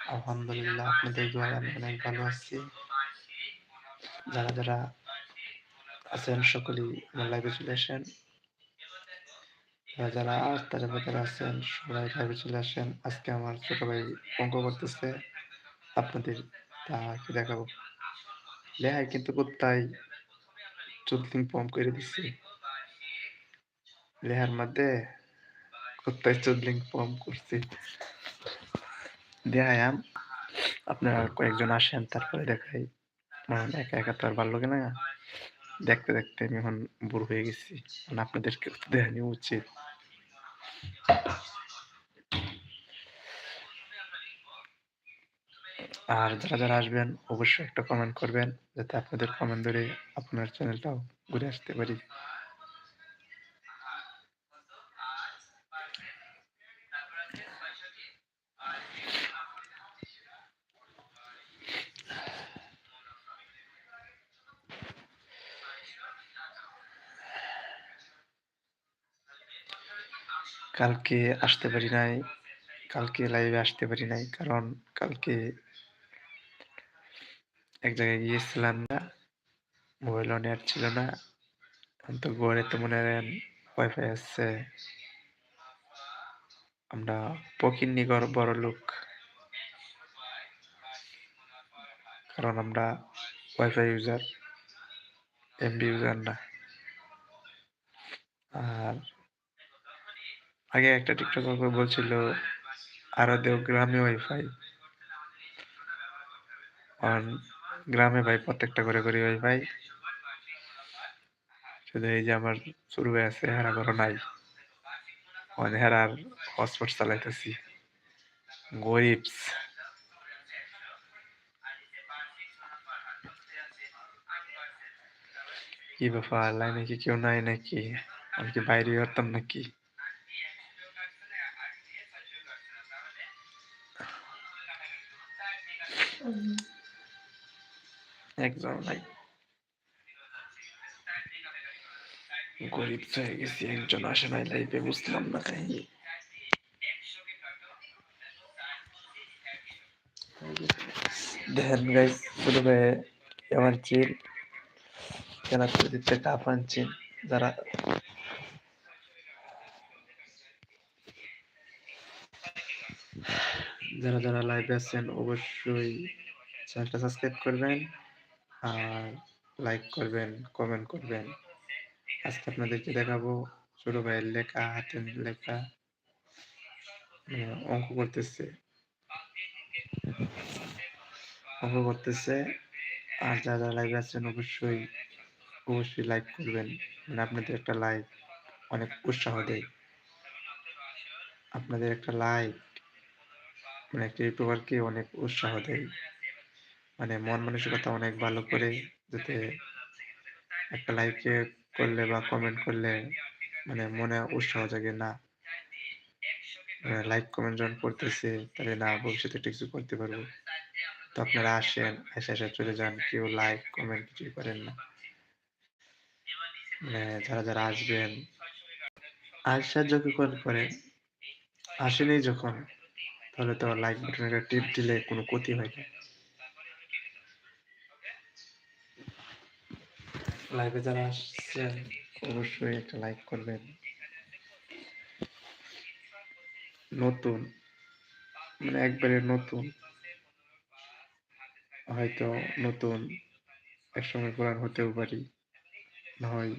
আলহামদুলিল্লাহ আপনাদের আমি অনেক ভালো আছি। যারা, যারা আছেন সকলেই আমার লাইভে চলে আসেন। যারা, যারা আস্তার ভেতরে আছেন সবাই লাইভে চলে আসেন। আজকে আমার ছোট ভাই অঙ্ক করতেছে। আপনাদের তাকে দেখাবো। লেহাই কিন্তু কোথায় চুদলিং পম করে দিছি। লেহার মধ্যে কোথায় চুদলিং পম করছি। দেখায়াম আপনারা কয়েকজন আসেন, তারপরে দেখাই। একা একা তো আর ভালো লাগে না। দেখতে দেখতে আমি এখন বুড়ো হয়ে গেছি। মানে আপনাদেরকে দেখানি উচিত। আর যারা যারা আসবেন, অবশ্যই একটা কমেন্ট করবেন, যাতে আপনাদের কমেন্ট ধরে আপনার চ্যানেলটাও ঘুরে আসতে পারি। কালকে আসতে পারি নাই, কালকে লাইভে আসতে পারি নাই, কারণ কালকে এক জায়গায় গিয়েছিলাম না মোবাইলও নেট ছিল না তো ঘরে তো মনে করেন ওয়াইফাই আসছে আমরা পকির নিগর বড় লোক। কারণ আমরা ওয়াইফাই ইউজার এমবি ইউজার না। আর আগে একটা টিকটক বলছিল, আরও দেও গ্রামে ওয়াইফাই আর গ্রামে ভাই প্রত্যেকটা করে করি ওয়াইফাই শুধু এই যে আমার শুরু হয়ে আছে, হেরা ঘর নাই। মানে হেরার হটস্পট চালাইতেছি। গরিবস। কি ব্যাপার? লাইনে কি কেউ নাই নাকি? আমি কি বাইরে করতাম নাকি? একজন নাই গরিব হয়ে গেছি, একজন আসে নাই লাইফে বুঝলাম না কাহিনী দেখেন শুরু হয়ে আমার চিল কেনা করে দিতে টাপ আনছেন যারা যারা যারা লাইভে আছেন, অবশ্যই চ্যানেলটা সাবস্ক্রাইব করবেন আর লাইক করবেন কমেন্ট করবেন। আজকে আপনাদেরকে দেখাবো ছোট ভাইয়ের লেখা, হাতের লেখা। মানে অঙ্ক করতেছে। অঙ্ক করতেছে। আর যারা লাইভে আছেন, অবশ্যই অবশ্যই লাইক করবেন। মানে আপনাদের একটা লাইক অনেক উৎসাহ দেয়। আপনাদের একটা লাইক মানে একটা ইউটিউবারকে অনেক উৎসাহ দেয়। মানে মন মানসিকতা অনেক ভালো করে যাতে একটা লাইকে করলে বা কমেন্ট করলে মানে মনে উৎসাহ জাগে না। লাইক কমেন্ট যখন করতেছে তাহলে না ভবিষ্যতে কিছু করতে পারব। তো আপনারা আসেন, এসে এসে চলে যান, কেউ লাইক কমেন্ট কিছুই করেন না। মানে যারা যারা আসবেন আসা যখন করেন আসেনি যখন তাহলে তো লাইক বাটনে টিপ দিলে কোনো ক্ষতি হয় না। লাইভে যারা আসছেন, অবশ্যই একটা লাইক করবেন। নতুন মানে একবারে নতুন। হয়তো নতুন একসঙ্গে কোরআন হতেও পারি হয়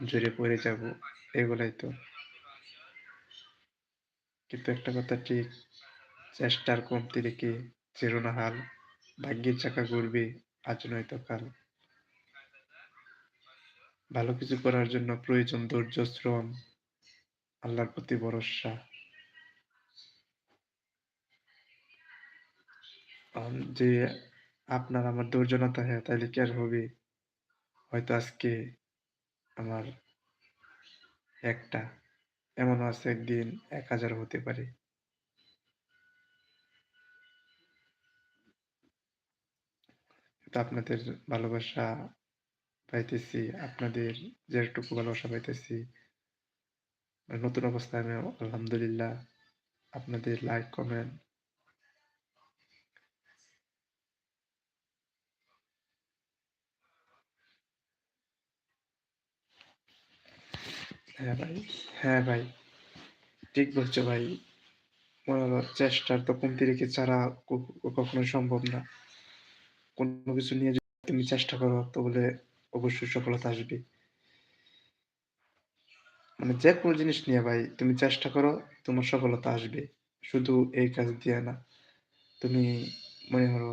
জোরে পড়ে যাব, এগুলাই তো। কিন্তু একটা কথা ঠিক, চেষ্টার কমতি রেখে চেরোনা হাল, ভাগ্যের চাকা ঘুরবে আজ নয়তো কাল। ভালো কিছু করার জন্য প্রয়োজন ধৈর্য, শ্রম, আল্লাহর প্রতি ভরসা। যে আপনার আমার ধৈর্য না থাকে তাহলে কি আর হবে? হয়তো আজকে আমার একটা এমন আছে একদিন এক হাজার হতে পারে। আপনাদের ভালোবাসা পাইতেছি, আপনাদের যেটুকু ভালোবাসা পাইতেছি। নতুন অবস্থায় আমি আলহামদুলিল্লাহ। আপনাদের লাইক কমেন্ট হ্যাঁ ভাই, হ্যাঁ ভাই। ঠিক বলছো ভাই। মনে হলো চেষ্টার তো কমতি রেখে ছাড়া ক কখনোই সম্ভব না। কোনো কিছু নিয়ে যদি তুমি চেষ্টা করো তো বলে অবশ্যই সফলতা আসবে। মানে যেকোনো জিনিস নিয়ে ভাই তুমি চেষ্টা করো, তোমার সফলতা আসবে। শুধু এই কাজ দিয়ে না। তুমি মনে করো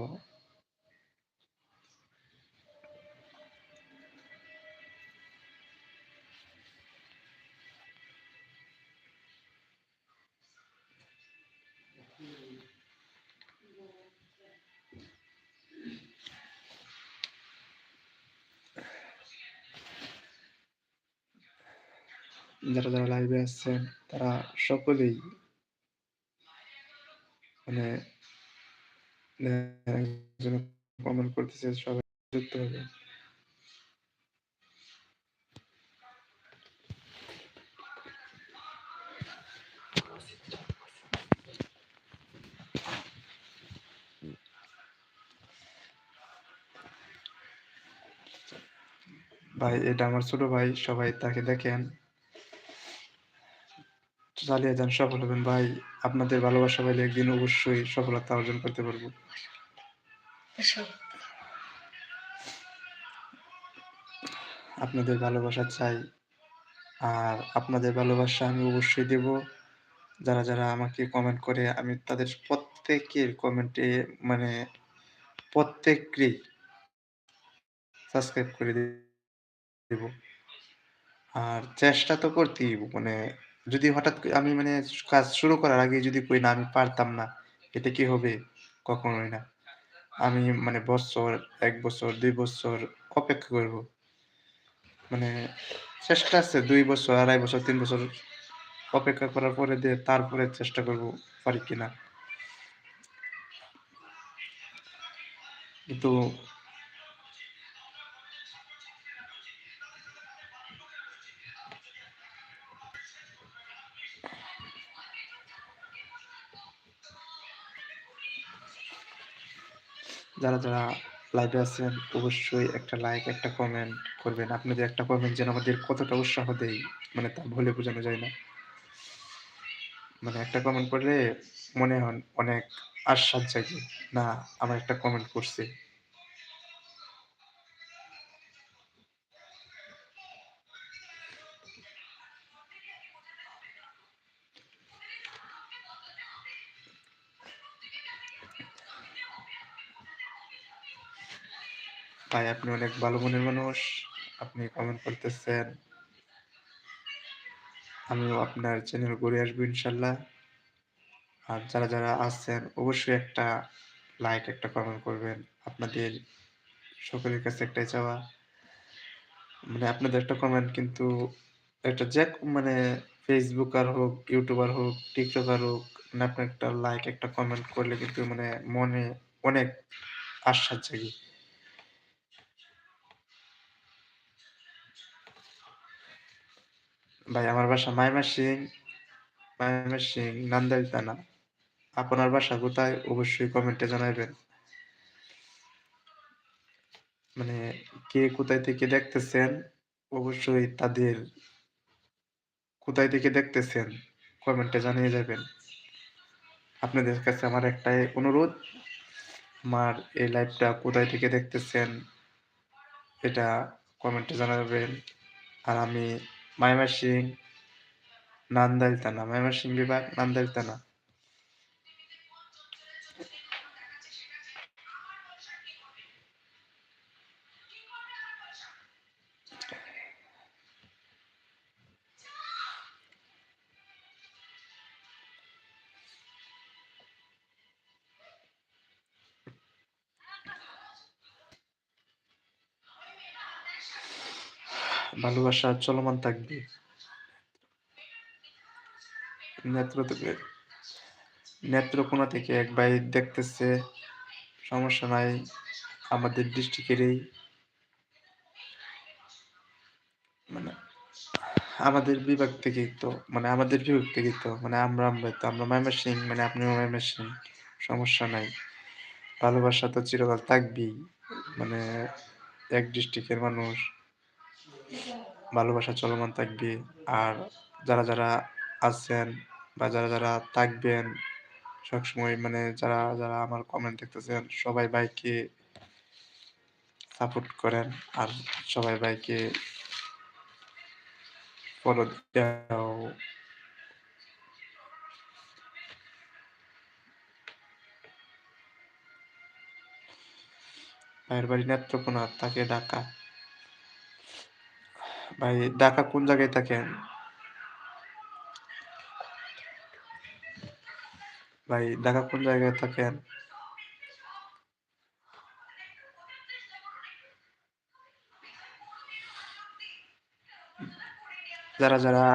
যারা, যারা লাইভে আসছেন তারা সকলেই মানে একজনে কমেন্ট করতেছে সবাই যুক্ত হবে। ভাই এটা আমার ছোট ভাই সবাই তাকে দেখেন। চালিয়ে যান সফল হবেন ভাই। আপনাদের ভালোবাসা পাইলে একদিন অবশ্যই সফলতা অর্জন করতে পারব। আপনাদের ভালোবাসা চাই। আর আপনাদের ভালোবাসা আমি অবশ্যই দেব। যারা, যারা আমাকে কমেন্ট করে আমি তাদের প্রত্যেকের কমেন্টে মানে প্রত্যেককেই সাবস্ক্রাইব করে দেব। আর চেষ্টা তো করতেই মানে যদি হঠাৎ আমি মানে কাজ শুরু করার আগে যদি কই না আমি পারতাম না, এটা কি হবে? কখনোই না। আমি মানে বছর, এক বছর, দুই বছর অপেক্ষা করব। মানে চেষ্টা আছে দুই বছর, ২.৫ বছর, তিন বছর অপেক্ষা করার পরে দিয়ে তারপরে চেষ্টা করব পারি কিনা। কিন্তু যারা, যারা লাইভে আছেন অবশ্যই একটা লাইক, একটা কমেন্ট করবেন। আপনাদের একটা কমেন্ট যেন আমাদের কতটা উৎসাহ দেয়, মানে তা ভুলে বোঝানো যায় না। মানে একটা কমেন্ট করলে মনে হন অনেক আশ্বাস জাগে। না আমার একটা কমেন্ট করছে। ভাই আপনি অনেক ভালো মনের মানুষ। আপনি কমেন্ট করতেছেন। আমিও আপনার চ্যানেল ঘুরে আসব ইনশাল্লাহ। আর যারা, যারা আছেন অবশ্যই একটা লাইক, একটা কমেন্ট করবেন। আপনাদের সকলের কাছে একটাই চাওয়া মানে আপনাদের একটা কমেন্ট কিন্তু একটা যে মানে ফেসবুকার হোক, ইউটিউবার হোক, টিকটকার হোক, মানে আপনার একটা লাইক, একটা কমেন্ট করলে কিন্তু মানে মনে অনেক আশ্বাস জাগে। ভাই আমার বাসা ময়মনসিং, ময়মনসিং নান্দাইল থানা। আপনার বাসা কোথায়? অবশ্যই কমেন্টে জানাইবেন। মানে কে কোথায় থেকে দেখতেছেন অবশ্যই তাদের কোথায় থেকে দেখতেছেন কমেন্টে জানিয়ে যাবেন। আপনাদের কাছে আমার একটাই অনুরোধ, আমার এই লাইভটা কোথায় থেকে দেখতেছেন এটা কমেন্টে জানাবেন। আর আমি ময়মনসিং নান্দাইল থানা, ময়মনসিং বিভাগ নান্দাইল থানা। ভালোবাসা চলমান থাকবে। নেত্র থেকে নেত্রকোনা থেকে এক ভাই দেখতেছে, সমস্যা নাই। আমাদের ডিস্ট্রিক্টেরই। মানে আমাদের বিভাগ থেকেই তো, মানে আমাদের বিভাগ থেকেই তো, মানে আমরা আমরাই তো, আমরা ময়মনসিং মানে আপনিও ময়মনসিং, সমস্যা নাই। ভালোবাসা তো চিরকাল থাকবেই। মানে এক ডিস্ট্রিক্টের মানুষ। ভালোবাসা চলমান থাকবে। আর যারা, যারা আছেন বা যারা, যারা থাকবেন সবসময় মানে যারা, যারা আমার কমেন্ট দেখতেছেন সবাই ভাইকে সাপোর্ট করেন। আর সবাই ভাইকে ফলো দাও। ভাইয়ের বাড়ি নেত্রকোনা, তাকে ঢাকা। ভাই ঢাকা কোন জায়গায় থাকেন? ভাই ঢাকা কোন জায়গায় থাকেন? যারা, যারা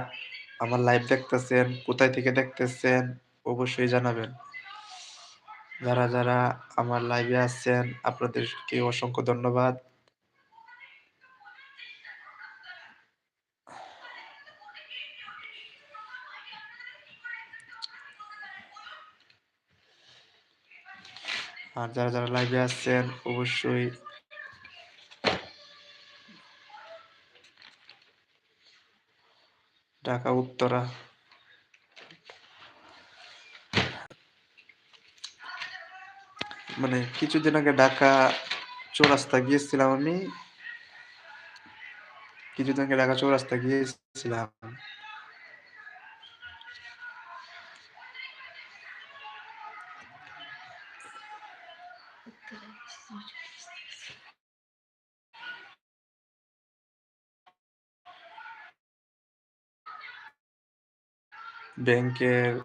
আমার লাইভ দেখতেছেন, কোথায় থেকে দেখতেছেন অবশ্যই জানাবেন। যারা, যারা আমার লাইভে আছেন আপনাদেরকে অসংখ্য ধন্যবাদ। আর যারা, যারা লাইভে আছেন অবশ্যই ঢাকা উত্তরা। মানে কিছুদিন আগে ঢাকা চৌরাস্তা গিয়েছিলাম আমি। কিছুদিন আগে ঢাকা চৌরাস্তা গিয়েছিলাম। ব্যাংকের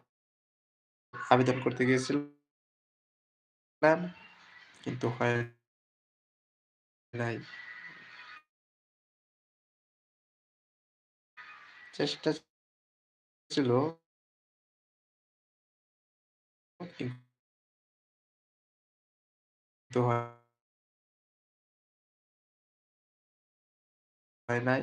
আবেদন করতে গিয়েছিলাম। কিন্তু হয় নাই। চেষ্টা ছিল। হয় নাই।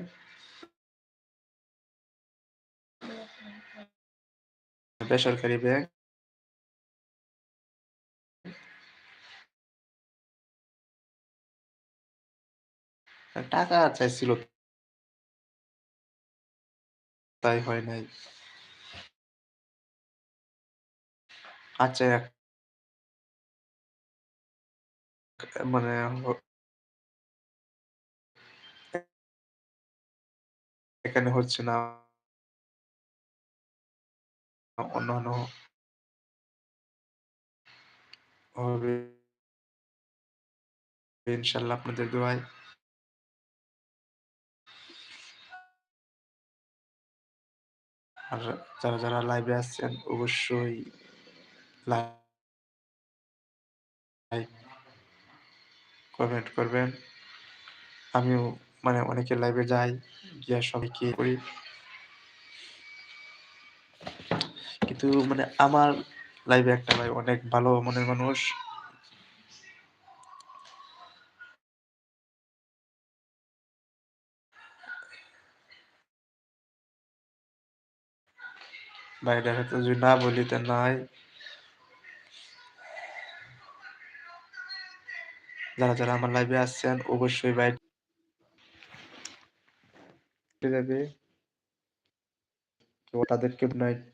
বেসরকারি ব্যাংক। টাকা চাইছিল। তাই হয় নাই। আচ্ছা মানে এখানে হচ্ছে না। অন্যান্য হবে। ইনশাআল্লাহ আপনাদের দোয়ায়। আর যারা, যারা লাইভে আছেন অবশ্যই লাইক কমেন্ট করবেন। আমিও মানে অনেকের লাইভে যাই, গিয়া সবাইকে করি। কিন্তু মানে আমার লাইভে একটা ভাই অনেক ভালো মনের মানুষ। ভাই দেখা তো যদি না বলি তা নাই। যারা, যারা আমার লাইভে আসছেন অবশ্যই ভাই যাবে। তাদেরকে নাইট।